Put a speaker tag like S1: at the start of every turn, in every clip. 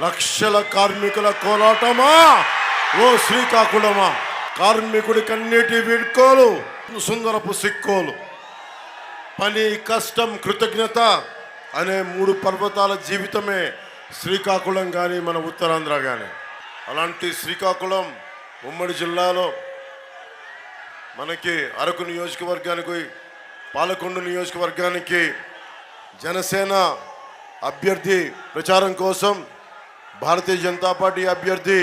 S1: లక్షల కార్మికుల కోలాటమా? ఓ శ్రీకాకుళమా? కార్మికుడి కన్నీటి వీడ్కోలు సుందరపు సిక్కోలు. పని కష్టం కృతజ్ఞత అనే మూడు పర్వతాల జీవితమే శ్రీకాకుళం కానీ మన ఉత్తరాంధ్ర కానీ అలాంటి శ్రీకాకుళం ఉమ్మడి జిల్లాలో మనకి అరకు నియోజకవర్గానికి పాలకొండ నియోజకవర్గానికి జనసేన అభ్యర్థి ప్రచారం కోసం భారతీయ జనతా పార్టీ అభ్యర్థి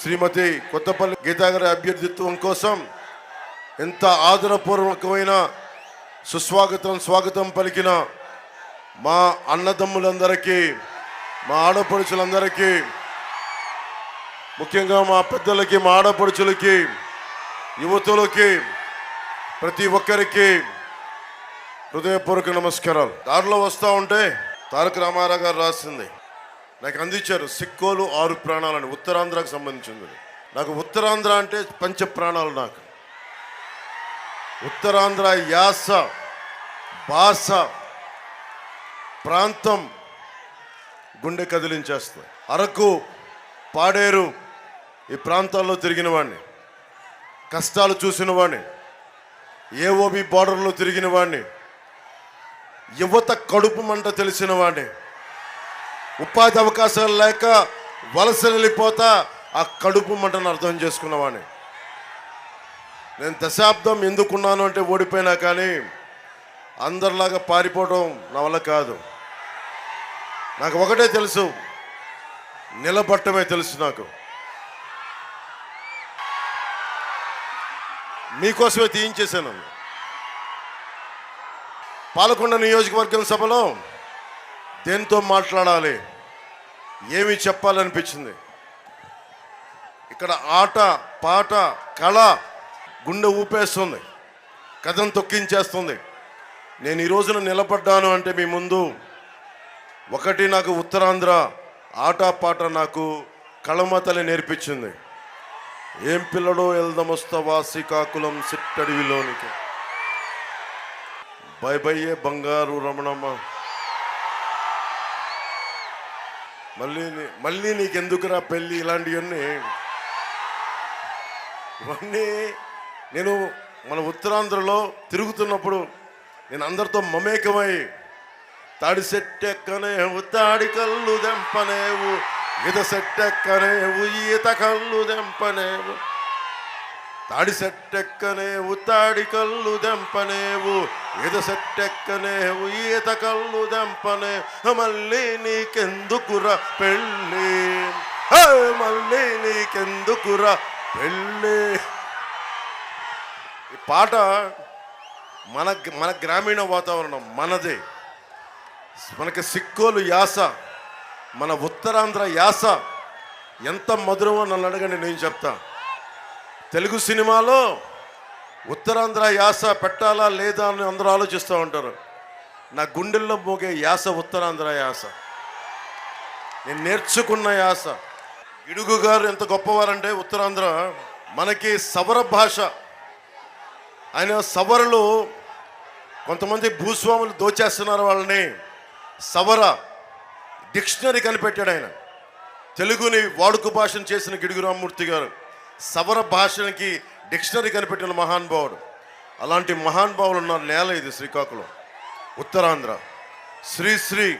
S1: శ్రీమతి కొత్తపల్లి గీతా గారి అభ్యర్థిత్వం కోసం ఎంత ఆదరపూర్వకమైన సుస్వాగతం స్వాగతం పలికిన మా అన్నదమ్ములందరికీ మా ఆడపడుచులందరికీ ముఖ్యంగా మా పెద్దలకి మా ఆడపడుచులకి యువతులకి ప్రతి ఒక్కరికి హృదయపూర్వక నమస్కారాలు. దారిలో వస్తూ ఉంటే తారక రామారావు గారు రాసింది. నాకు అందించారు సిక్కోలు ఆరు ప్రాణాలని ఉత్తరాంధ్రకు సంబంధించింది. నాకు ఉత్తరాంధ్ర అంటే పంచ ప్రాణాలు నాకు. ఉత్తరాంధ్ర యాస భాష ప్రాంతం గుండె కదిలించేస్తుంది. అరకు పాడేరు ఈ ప్రాంతాల్లో తిరిగిన వాడిని కష్టాలు చూసిన వాడిని ఏఓబి బార్డర్లో తిరిగిన వాడిని యువత కడుపు మంట తెలిసిన వాడిని ఉపాధి అవకాశాలు లేక వలస వెళ్ళిపోతా ఆ కడుపు మంటను అర్థం చేసుకున్నవాడిని. నేను దశాబ్దం ఎందుకున్నాను అంటే ఓడిపోయినా కానీ అందరిలాగా పారిపోవడం నా వల్ల కాదు. నాకు ఒకటే తెలుసు నిలబట్టమే తెలుసు నాకు. మీకోసమే తీయించేశాను పాలకొండ నియోజకవర్గం సభలో దేంతో మాట్లాడాలి? ఏమి చెప్పాలనిపించింది? ఇక్కడ ఆట పాట కళ గుండె ఊపేస్తుంది కథం తొక్కించేస్తుంది. నేను ఈ రోజున నిలబడ్డాను అంటే మీ ముందు ఒకటి నాకు ఉత్తరాంధ్ర ఆట పాట నాకు కళమతలి నేర్పించింది. ఏం పిల్లడో ఎల్దమొస్తవా శ్రీకాకుళం సిట్టడివిలోనికి. బై బయ్యే బంగారు రమణమ్మ. మళ్ళీ మళ్ళీ నీకెందుకురా పెళ్ళి ఇలాంటివన్నీ? ఇవన్నీ నేను మన ఉత్తరాంధ్రలో తిరుగుతున్నప్పుడు నేను అందరితో మమేకమై తాడి సెట్టెక్కనేవు తాడి కళ్ళు దెంపనేవు ఈత సెట్టెక్కనేవు ఈత కళ్ళు దెంపనేవు తాడి సెట్టెక్కనేవు తాడి కళ్ళు దెంపనేవు ఈత సెట్టెక్కనేవు ఈత కళ్ళు దెంపనే మళ్ళీ నీకెందుకురా పెళ్ళి? మళ్ళీ నీకెందుకురా పెళ్ళి? ఈ పాట మన మన గ్రామీణ వాతావరణం మనదే. మనకి సిక్కోలు యాస మన ఉత్తరాంధ్ర యాస. ఎంత మధురమో నన్ను అడగండి నేను చెప్తాను తెలుగు సినిమాలో ఉత్తరాంధ్ర యాస పెట్టాలా లేదా అని అందరూ ఆలోచిస్తూ ఉంటారు. నా గుండెల్లో మోగే యాస ఉత్తరాంధ్ర యాస. నేను నేర్చుకున్న యాస. ఇడుగు గారు ఎంత గొప్పవారంటే ఉత్తరాంధ్ర మనకి సవర భాష. ఆయన సవరలు కొంతమంది భూస్వాములు దోచేస్తున్నారు వాళ్ళని. సవర డిక్షనరీ కనిపెట్టాడు ఆయన. తెలుగుని వాడుక భాషను చేసిన గిడుగురామమూర్తి గారు. సవర భాషకి డిక్షనరీ కనిపెట్టిన మహానుభావుడు. అలాంటి మహానుభావులు ఉన్న నేల ఇది శ్రీకాకుళం ఉత్తరాంధ్ర. శ్రీశ్రీ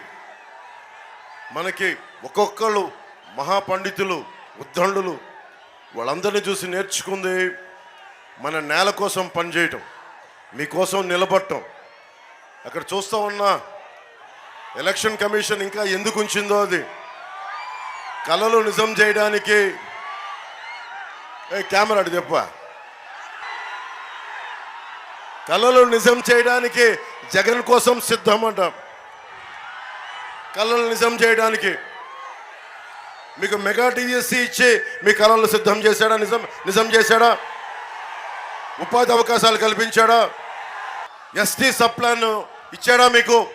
S1: మనకి ఒక్కొక్కళ్ళు మహాపండితులు ఉద్దండులు వాళ్ళందరినీ చూసి నేర్చుకుంది మన నేల కోసం పనిచేయటం మీకోసం నిలబడటం. అక్కడ చూస్తూ ఉన్నా ఎలక్షన్ కమిషన్ ఇంకా ఎందుకు ఉంచిందో అది. కళలు నిజం చేయడానికి కెమెరా అటు చెప్ప. కళలు నిజం చేయడానికి జగన్ కోసం సిద్ధం అంట కళలు నిజం చేయడానికి. మీకు మెగా టీజీసీ ఇచ్చి మీ కళలు సిద్ధం చేశాడా? నిజం నిజం చేశాడా? ఉపాధి అవకాశాలు కల్పించాడా? ఎస్టీ సప్లాన్ ఇచ్చాడా మీకు?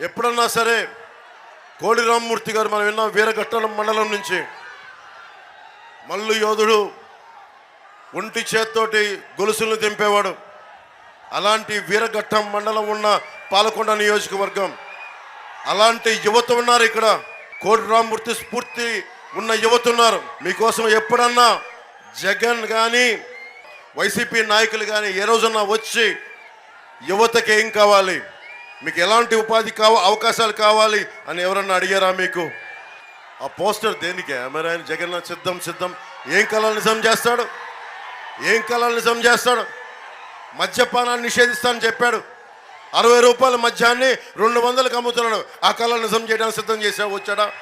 S1: ఎప్పుడన్నా సరే కోడి రామ్మూర్తి గారు మనం విన్నాం వీరఘట్టలం మండలం నుంచి. మల్లు యోధుడు ఒంటి చేత్తోటి గొలుసులను తెంపేవాడు అలాంటి వీరఘట్టం మండలం ఉన్న పాలకొండ నియోజకవర్గం. అలాంటి యువత ఉన్నారు ఇక్కడ. కోటి స్ఫూర్తి ఉన్న యువత ఉన్నారు. మీకోసం ఎప్పుడన్నా జగన్ కానీ వైసీపీ నాయకులు కానీ ఏ రోజన్నా వచ్చి యువతకి ఏం కావాలి? మీకు ఎలాంటి ఉపాధి కావ అవకాశాలు కావాలి అని ఎవరన్నా అడిగారా మీకు? ఆ పోస్టర్ దేనికి? మరి ఆయన సిద్ధం సిద్ధం. ఏం కళలు నిజం చేస్తాడు? ఏం కళలు నిజం చేస్తాడు? మద్యపానాన్ని నిషేధిస్తానని చెప్పాడు. అరవై రూపాయల మద్యాన్ని రెండు వందలకు అమ్ముతున్నాడు. ఆ కళలు నిజం చేయడానికి సిద్ధం చేసావు వచ్చాడా?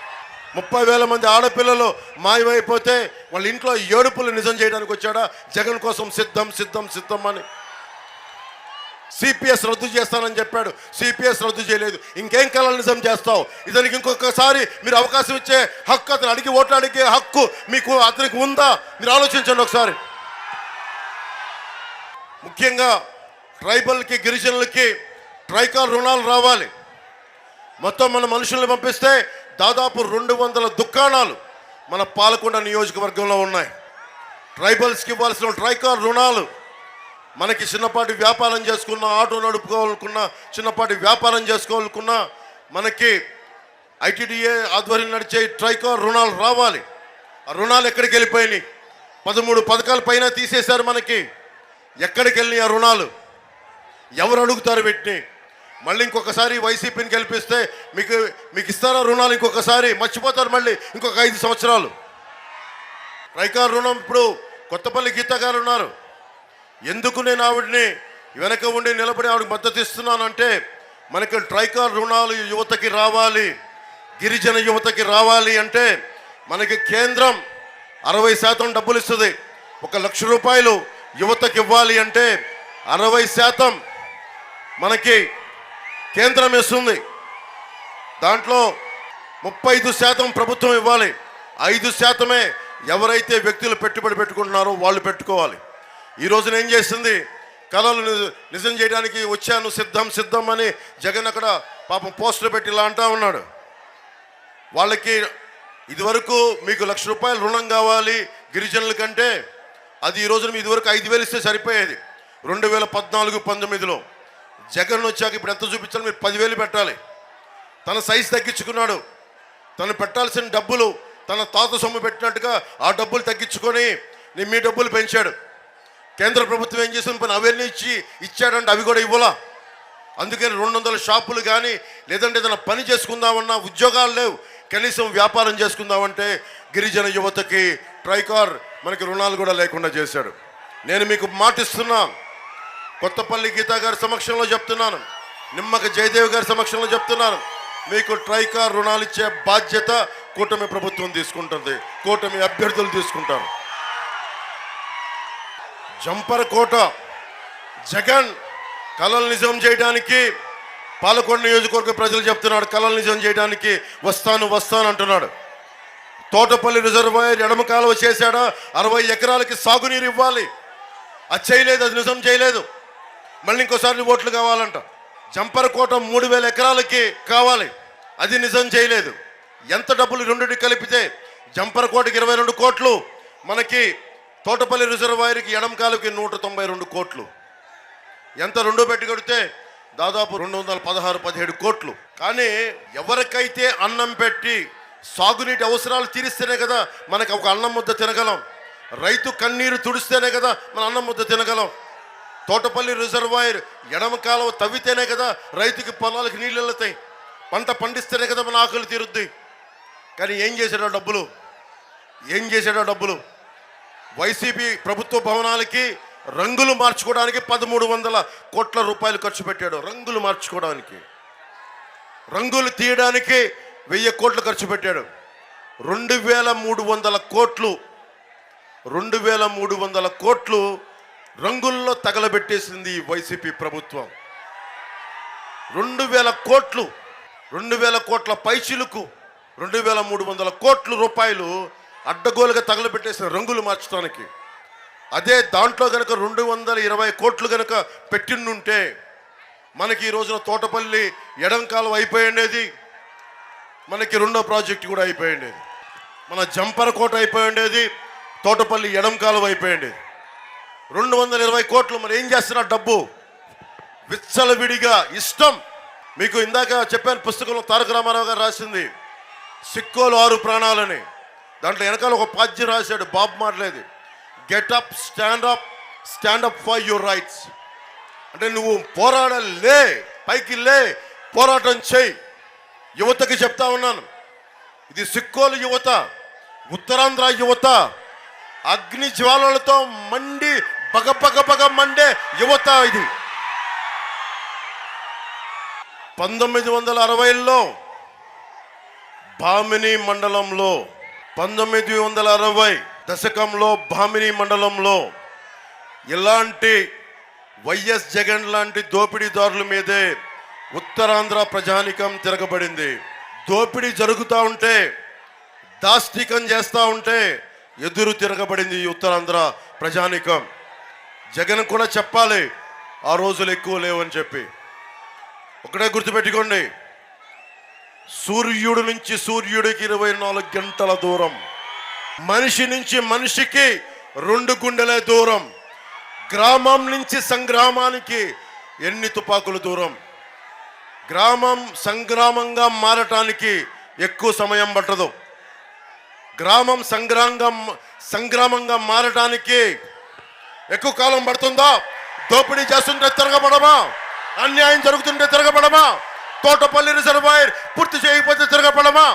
S1: ముప్పై వేల మంది ఆడపిల్లలు మాయమైపోతే వాళ్ళ ఇంట్లో ఏడుపులు నిజం చేయడానికి వచ్చాడా? జగన్ కోసం సిద్ధం సిద్ధం సిద్ధం అని. సిపిఎస్ రద్దు చేస్తానని చెప్పాడు. సిపిఎస్ రద్దు చేయలేదు. ఇంకేం కళలు నిజం చేస్తావు? ఇతనికి ఇంకొకసారి మీరు అవకాశం ఇచ్చే హక్కు అతను అడిగి ఓట్లు అడిగే హక్కు మీకు అతనికి ఉందా? మీరు ఆలోచించండి ఒకసారి. ముఖ్యంగా ట్రైబల్కి గిరిజనులకి ట్రైకాల్ రుణాలు రావాలి. మొత్తం మన మనుషుల్ని పంపిస్తే దాదాపు రెండు వందల దుకాణాలు మన పాలకొండ నియోజకవర్గంలో ఉన్నాయి. ట్రైబల్స్కి ఇవ్వాల్సిన ట్రైకాల్ రుణాలు మనకి చిన్నపాటి వ్యాపారం చేసుకున్న ఆటో నడుపుకోవాలనుకున్న చిన్నపాటి వ్యాపారం చేసుకోవాలనుకున్న మనకి ఐటీడీఏ ఆధ్వర్యం నడిచే ట్రైకార్ రుణాలు రావాలి. ఆ రుణాలు ఎక్కడికి వెళ్ళిపోయినాయి? పదమూడు పథకాల పైన తీసేశారు మనకి. ఎక్కడికి వెళ్ళినాయి ఆ రుణాలు? ఎవరు అడుగుతారు వీటిని? మళ్ళీ ఇంకొకసారి వైసీపీని గెలిపిస్తే మీకు మీకు ఇస్తారా రుణాలు ఇంకొకసారి? మర్చిపోతారు మళ్ళీ ఇంకొక ఐదు సంవత్సరాలు. రైకార్ రుణం ఇప్పుడు కొత్తపల్లి గీత గారు ఉన్నారు. ఎందుకు నేను ఆవిడని వెనక ఉండి నిలబడి ఆవిడకి మద్దతు ఇస్తున్నానంటే మనకి ట్రైకార్ రుణాలు యువతకి రావాలి గిరిజన యువతకి రావాలి అంటే మనకి కేంద్రం అరవై శాతం డబ్బులు ఇస్తుంది. ఒక లక్ష రూపాయలు యువతకి ఇవ్వాలి అంటే అరవై శాతం మనకి కేంద్రం ఇస్తుంది దాంట్లో ముప్పై ఐదు శాతం ప్రభుత్వం ఇవ్వాలి. ఐదు శాతమే ఎవరైతే వ్యక్తులు పెట్టుబడి పెట్టుకుంటున్నారో వాళ్ళు పెట్టుకోవాలి. ఈ రోజున ఏం చేస్తుంది? కళలు నిజం చేయడానికి వచ్చాను సిద్ధం సిద్ధం అని జగన్ అక్కడ పాపం పోస్టర్ పెట్టి ఇలా అంటా ఉన్నాడు. వాళ్ళకి ఇదివరకు మీకు లక్ష రూపాయలు రుణం కావాలి గిరిజనుల కంటే అది ఈ రోజున మీ ఇదివరకు ఐదు వేలు ఇస్తే సరిపోయేది. రెండు వేల పద్నాలుగు పంతొమ్మిదిలో జగన్ వచ్చాక ఇప్పుడు ఎంత చూపించాలి మీరు పదివేలు పెట్టాలి. తన సైజు తగ్గించుకున్నాడు. తను పెట్టాల్సిన డబ్బులు తన తాత సొమ్ము పెట్టినట్టుగా ఆ డబ్బులు తగ్గించుకొని నేను మీ డబ్బులు పెంచాడు. కేంద్ర ప్రభుత్వం ఏం చేసింది? పని అవన్నీ ఇచ్చి ఇచ్చాడంటే అవి కూడా ఇవ్వలా? అందుకని రెండు వందల షాపులు కానీ లేదంటే ఏదైనా పని చేసుకుందామన్నా ఉద్యోగాలు లేవు. కనీసం వ్యాపారం చేసుకుందామంటే గిరిజన యువతకి ట్రైకార్ మనకి రుణాలు కూడా లేకుండా చేశాడు. నేను మీకు మాటిస్తున్నాను కొత్తపల్లి గీతా గారి సమక్షంలో చెప్తున్నాను. నిమ్మక జయదేవ్ గారి సమక్షంలో చెప్తున్నాను. మీకు ట్రైకార్ రుణాలు ఇచ్చే బాధ్యత కూటమి ప్రభుత్వం తీసుకుంటుంది. కూటమి అభ్యర్థులు తీసుకుంటారు. జంపర్ కోట జగన్ కళలు నిజం చేయడానికి పాలకొండ నియోజకవర్గ ప్రజలు చెప్తున్నాడు. కళలు నిజం చేయడానికి వస్తాను వస్తాను అంటున్నాడు. తోటపల్లి రిజర్వాయర్ ఎడమ కాలువ చేశాడా? అరవై ఎకరాలకి సాగునీరు ఇవ్వాలి. అది చేయలేదు అది నిజం చేయలేదు. మళ్ళీ ఇంకోసారి ఓట్లు కావాలంట. జంపరకోట మూడు వేల ఎకరాలకి కావాలి. అది నిజం చేయలేదు. ఎంత డబ్బులు రెండింటికి కలిపితే జంపరకోటకి ఇరవై రెండు కోట్లు మనకి తోటపల్లి రిజర్వాయర్కి ఎడం కాలుకి నూట తొంభై రెండు కోట్లు. ఎంత రెండు పెట్టి కొడితే దాదాపు రెండు వందల పదహారు పదిహేడు కోట్లు. కానీ ఎవరికైతే అన్నం పెట్టి సాగునీటి అవసరాలు తీరిస్తేనే కదా మనకు ఒక అన్నం ముద్ద తినగలం. రైతు కన్నీరు తుడిస్తేనే కదా మన అన్నం ముద్ద తినగలం. తోటపల్లి రిజర్వాయర్ ఎడమ కాలువ తవ్వితేనే కదా రైతుకి పొలాలకు నీళ్ళు వెళ్తాయి. పంట పండిస్తేనే కదా మన ఆకలి తీరుద్ది. కానీ ఏం చేశాడో డబ్బులు? ఏం చేశాడో డబ్బులు? వైసీపీ ప్రభుత్వ భవనాలకి రంగులు మార్చుకోవడానికి పదమూడు వందల కోట్ల రూపాయలు ఖర్చు పెట్టాడు. రంగులు మార్చుకోవడానికి. రంగులు తీయడానికి వెయ్యి కోట్లు ఖర్చు పెట్టాడు. రెండు వేల మూడు వందల కోట్లు రెండు వేల మూడు వందల కోట్లు రంగుల్లో తగలబెట్టేసింది ఈ వైసీపీ ప్రభుత్వం. రెండు వేల కోట్లు రెండు వేల కోట్ల పైచిలుకు రెండు వేల మూడు వందల కోట్ల రూపాయలు అడ్డగోలుగా తగలబెట్టేసిన రంగులు మార్చడానికి. అదే దాంట్లో కనుక రెండు వందల ఇరవై కోట్లు కనుక పెట్టిండుంటే మనకి ఈ రోజున తోటపల్లి ఎడంకాలం అయిపోయి అయిపోయిండేది మనకి రెండో ప్రాజెక్ట్ కూడా అయిపోయిండేది మన జంపర్ కోట అయిపోయిండేది తోటపల్లి ఎడం కాలం అయిపోయిండేది. రెండు వందల ఇరవై కోట్లు మరి ఏం చేస్తున్నారు డబ్బు? విచ్చలవిడిగా ఇష్టం. మీకు ఇందాక చెప్పాను పుస్తకంలో తారక రామారావు గారు రాసింది సిక్కోలు ఆరు ప్రాణాలని. దాంట్లో వెనకాల ఒక పద్యం రాశాడు బాబు మాట్లాడేది get up stand up stand up for your rights అంటే నువ్వు పోరాడాలి లే పైకి లే పోరాటం చేయి. యువతకి చెప్తా ఉన్నాను. ఇది సిక్కోలు యువత ఉత్తరాంధ్ర యువత అగ్ని జ్వాలలతో మండి బగ పగ మండే యువత ఇది. పంతొమ్మిది వందల అరవైలో భామిని మండలంలో పంతొమ్మిది వందల అరవై దశకంలో భామిని మండలంలో ఇలాంటి వైఎస్ జగన్ లాంటి దోపిడీదారుల మీదే ఉత్తరాంధ్ర ప్రజానికం తిరగబడింది. దోపిడీ జరుగుతూ ఉంటే దాష్టికం చేస్తూ ఉంటే ఎదురు తిరగబడింది ఈ ఉత్తరాంధ్ర ప్రజానికం. జగన్ కూడా చెప్పాలి ఆ రోజులు ఎక్కువ లేవని చెప్పి. ఒకటే గుర్తుపెట్టుకోండి సూర్యుడు నుంచి సూర్యుడికి ఇరవై నాలుగు గంటల దూరం. మనిషి నుంచి మనిషికి రెండు గుండెల దూరం. గ్రామం నుంచి సంగ్రామానికి ఎన్ని తుపాకులు దూరం? గ్రామం సంగ్రామంగా మారటానికి ఎక్కువ సమయం పట్టదు. గ్రామం సంగ్రామంగా సంగ్రామంగా మారటానికి ఎక్కువ కాలం పడుతుందా? దోపిడీ చేస్తుంటే తిరగబడమా? అన్యాయం జరుగుతుంటే తిరగబడమా? తోటపల్లి రిజర్వాయర్ పూర్తి చేయకపోతే తిరగబడమా?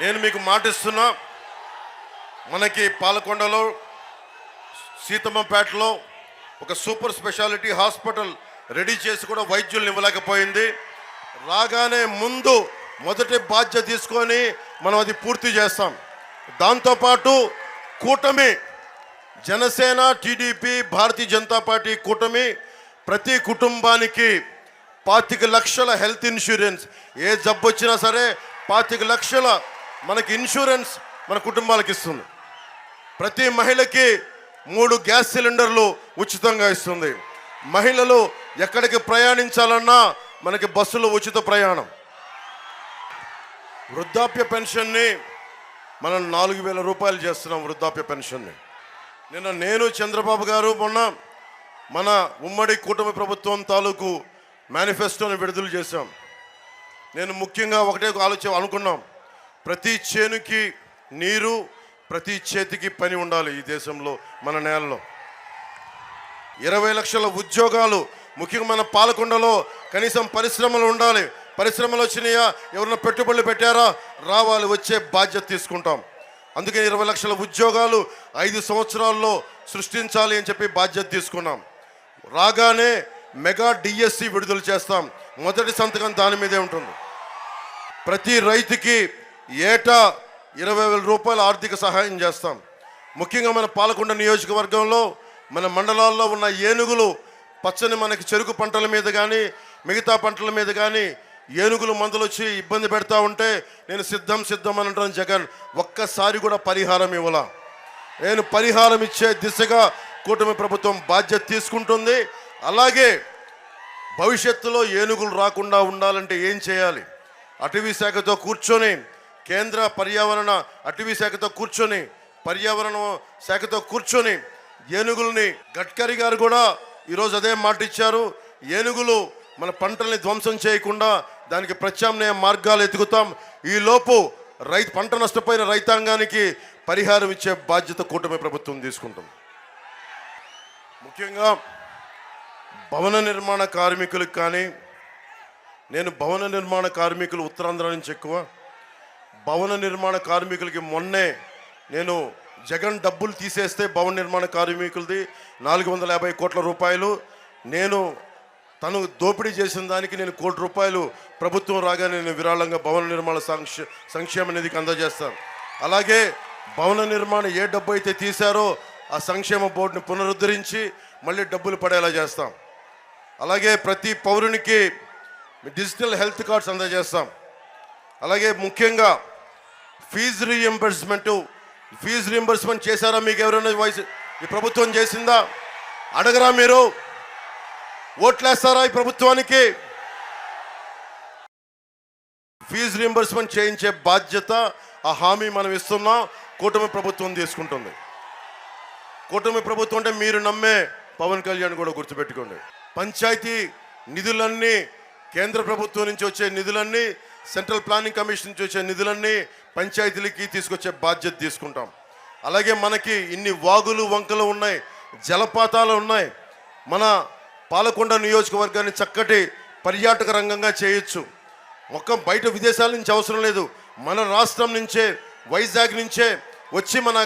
S1: నేను మీకు మాటిస్తున్నా మనకి పాలకొండలో సీతమ్మపేటలో ఒక సూపర్ స్పెషాలిటీ హాస్పిటల్ రెడీ చేసి కూడా వైద్యుల్ని ఇవ్వలేకపోయింది. రాగానే ముందు మొదటి బాధ్యత తీసుకొని మనం అది పూర్తి చేస్తాం. దాంతోపాటు కూటమి జనసేన టీడీపీ భారతీయ జనతా పార్టీ కూటమి ప్రతి కుటుంబానికి పాతిక లక్షల హెల్త్ ఇన్సూరెన్స్. ఏ జబ్బు వచ్చినా సరే పాతిక లక్షల మనకి ఇన్సూరెన్స్ మన కుటుంబాలకు ఇస్తుంది. ప్రతి మహిళకి మూడు గ్యాస్ సిలిండర్లు ఉచితంగా ఇస్తుంది. మహిళలు ఎక్కడికి ప్రయాణించాలన్నా మనకి బస్సులో ఉచిత ప్రయాణం. వృద్ధాప్య పెన్షన్ని మనం నాలుగు వేల రూపాయలు చేస్తున్నాం వృద్ధాప్య పెన్షన్ని. నిన్న నేను చంద్రబాబు గారు మొన్న మన ఉమ్మడి కూటమి ప్రభుత్వం తాలూకు మేనిఫెస్టోని విడుదల చేశాం. నేను ముఖ్యంగా ఒకటే ఆలోచన అనుకున్నాం. ప్రతి చేనుకి నీరు ప్రతి చేతికి పని ఉండాలి ఈ దేశంలో మన నేలలో. ఇరవై లక్షల ఉద్యోగాలు ముఖ్యంగా మన పాలకొండలో కనీసం పరిశ్రమలు ఉండాలి. పరిశ్రమలు వచ్చినాయా? ఎవరైనా పెట్టుబడులు పెట్టారా? రావాలి వచ్చే బాధ్యత తీసుకుంటాం. అందుకే ఇరవై లక్షల ఉద్యోగాలు ఐదు సంవత్సరాల్లో సృష్టించాలి అని చెప్పి బాధ్యత తీసుకున్నాం. రాగానే మెగా డిఎస్సి విడుదల చేస్తాం. మొదటి సంతకం దాని మీదే ఉంటుంది. ప్రతి రైతుకి ఏటా ఇరవై వేల రూపాయల ఆర్థిక సహాయం చేస్తాం. ముఖ్యంగా మన పాలకొండ నియోజకవర్గంలో మన మండలాల్లో ఉన్న ఏనుగులు పచ్చని మనకి చెరుకు పంటల మీద కానీ మిగతా పంటల మీద కానీ ఏనుగులు మందులు వచ్చి ఇబ్బంది పెడతా ఉంటే నేను సిద్ధం సిద్ధం అని అంటాను జగన్. ఒక్కసారి కూడా పరిహారం ఇవ్వాల. నేను పరిహారం ఇచ్చే దిశగా కూటమి ప్రభుత్వం బాధ్యత తీసుకుంటుంది. అలాగే భవిష్యత్తులో ఏనుగులు రాకుండా ఉండాలంటే ఏం చేయాలి? అటవీ శాఖతో కూర్చొని కేంద్ర పర్యావరణ అటవీ శాఖతో కూర్చొని పర్యావరణ శాఖతో కూర్చొని ఏనుగుల్ని గడ్కరీ గారు కూడా ఈరోజు అదే మాట ఇచ్చారు. ఏనుగులు మన పంటల్ని ధ్వంసం చేయకుండా దానికి ప్రత్యామ్నాయ మార్గాలు ఎతుకుతాం ఈలోపు రైతు పంట నష్టపోయిన రైతాంగానికి పరిహారం ఇచ్చే బాధ్యత కూటమి ప్రభుత్వం తీసుకుంటుంది. ముఖ్యంగా భవన నిర్మాణ కార్మికులకు కానీ నేను భవన నిర్మాణ కార్మికులు ఉత్తరాంధ్ర నుంచి ఎక్కువ. భవన నిర్మాణ కార్మికులకి మొన్నే నేను జగన్ డబ్బులు తీసేస్తే భవన నిర్మాణ కార్మికులది నాలుగు వందల యాభై కోట్ల రూపాయలు. నేను తను దోపిడీ చేసిన దానికి నేను కోటి రూపాయలు ప్రభుత్వం రాగానే నేను విరాళంగా భవన నిర్మాణ సంక్ష సంక్షేమ నిధికి అందజేస్తాను. అలాగే భవన నిర్మాణం ఏ డబ్బు అయితే తీశారో ఆ సంక్షేమ బోర్డుని పునరుద్ధరించి మళ్ళీ డబ్బులు పడేలా చేస్తాం. అలాగే ప్రతి పౌరునికి డిజిటల్ హెల్త్ కార్డ్స్ అందజేస్తాం. అలాగే ముఖ్యంగా ఫీజు రీఎంబర్స్మెంటు ఫీజు రింబర్స్మెంట్ చేశారా మీకు ఎవరైనా వయసు ఈ ప్రభుత్వం చేసిందా? అడగరా మీరు. ఓట్లేస్తారా ఈ ప్రభుత్వానికి? ఫీజు రింబర్స్మెంట్ చేయించే బాధ్యత ఆ హామీ మనం ఇస్తున్నాం కూటమి ప్రభుత్వం తీసుకుంటుంది. కూటమి ప్రభుత్వం అంటే మీరు నమ్మే పవన్ కళ్యాణ్ కూడా గుర్తుపెట్టుకోండి. పంచాయతీ నిధులన్నీ కేంద్ర ప్రభుత్వం నుంచి వచ్చే నిధులన్నీ సెంట్రల్ ప్లానింగ్ కమిషన్ నుంచి వచ్చే నిధులన్నీ పంచాయతీలకి తీసుకొచ్చే బాధ్యత తీసుకుంటాం. అలాగే మనకి ఇన్ని వాగులు వంకలు ఉన్నాయి జలపాతాలు ఉన్నాయి. మన పాలకొండ నియోజకవర్గాన్ని చక్కటి పర్యాటక రంగంగా చేయొచ్చు. ఒక్క బయట విదేశాల నుంచి అవసరం లేదు. మన రాష్ట్రం నుంచే వైజాగ్ నుంచే వచ్చి మన